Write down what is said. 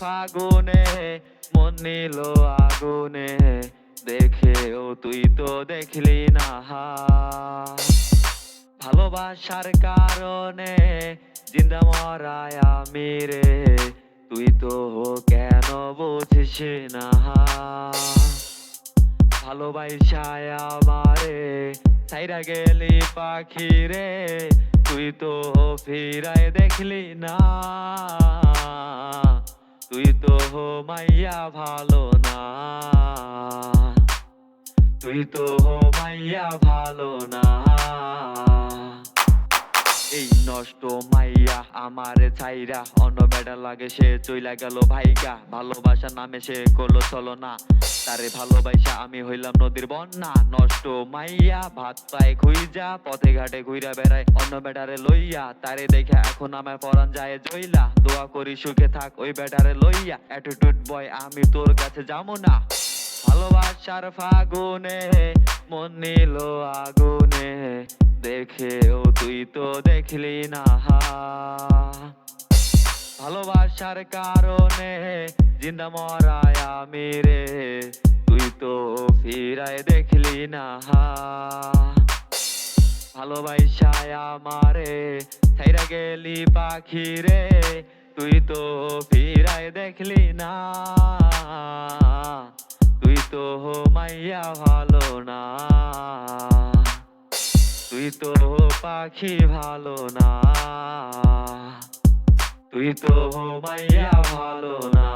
ফাগুনে মন নিল আগুনে। দেখেও তুই তো দেখলি না। ভালোবাসার কারণে জিন্দা মরায় আমি রে। তুই তো কেন বুঝিস না। ভালোবাসায় আমারে সাইরা গেলি পাখি রে। তুই তো ফিরায় দেখলি না। তুই তো মাইয়া ভালো না। তুই তো মাইয়া ভালো না। নষ্ট মাইয়া, আমার ছাইরা অন্য বেড়া লাগে, সে চইলা গেল ভাইগা। ভালোবাসার নামে সে করল চলো না। তারে ভালোবাসা আমি হইলাম নদীর বন্যা। নষ্ট মাইয়া, ভাত পায় খুইজা, পথে ঘাটে ঘুইরা বেড়ায় অন্য বেটারে লইয়া। তারে দেখে এখন আমার পরান যায় জইলা দোয়া করি সুখে থাক ওই বেটারে লইয়া। অ্যাটিটিউড বয় আমি তোর কাছে যাব না। ভালোবাসার ফাগুনে মন নিল আগুনে। দেখেও তুই তো দেখলি না। ভালোবাসার কারণে জিন্দা মরায় আমি রে, তুই তো ফিরায় দেখলি না। ভালোবাসায় আমারে ছাইরা গেলি পাখি রে, তুই তো ফিরায় দেখলি না। তুই তো মাইয়া ভালো না। তুই তো পাখি ভালো না। তুই তো মাইয়া ভালো না।